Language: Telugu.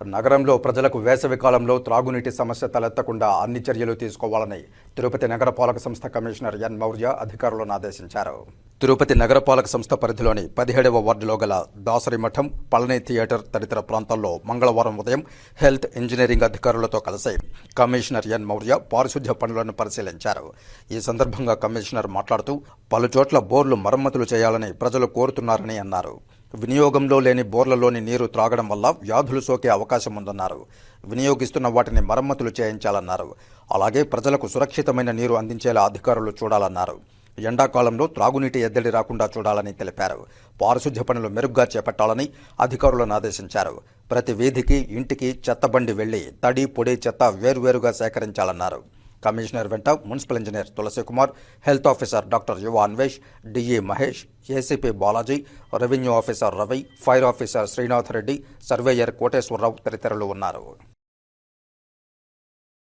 నగరంలో ప్రజలకు వేసవి కాలంలో త్రాగునీటి సమస్య తలెత్తకుండా అన్ని చర్యలు తీసుకోవాలని తిరుపతి నగరపాలక సంస్థ కమిషనర్ ఎన్ మౌర్య అధికారులను ఆదేశించారు. తిరుపతి నగరపాలక సంస్థ పరిధిలోని పదిహేడవ వార్డులో గల దాసరి మఠం పళని థియేటర్ తదితర ప్రాంతాల్లో మంగళవారం ఉదయం హెల్త్ ఇంజనీరింగ్ అధికారులతో కలిసి కమిషనర్ ఎన్ మౌర్య పారిశుధ్య పనులను పరిశీలించారు. ఈ సందర్భంగా కమిషనర్ మాట్లాడుతూ పలుచోట్ల బోర్లు మరమ్మతులు చేయాలని ప్రజలు కోరుతున్నారని అన్నారు. వినియోగంలో లేని బోర్లలోని నీరు త్రాగడం వల్ల వ్యాధులు సోకే అవకాశం ఉందన్నారు. వినియోగిస్తున్న వాటిని మరమ్మతులు చేయించాలన్నారు. అలాగే ప్రజలకు సురక్షితమైన నీరు అందించేలా అధికారులు చూడాలన్నారు. ఎండాకాలంలో త్రాగునీటి ఎద్దడి రాకుండా చూడాలని తెలిపారు. పారిశుధ్య పనులు మెరుగ్గా చేపట్టాలని అధికారులను ఆదేశించారు. ప్రతి వీధికి ఇంటికి చెత్తబండి వెళ్ళి తడి పొడి చెత్త వేరువేరుగా సేకరించాలన్నారు. కమిషనర్ వెంట మున్సిపల్ ఇంజనీర్ తులసి Kumar health officer doctor Yuva Anvesh DE Mahesh ACP Balaji revenue officer Ravi fire officer Srinath Reddy surveyor Koteswararao తదితరులు ఉన్నారు.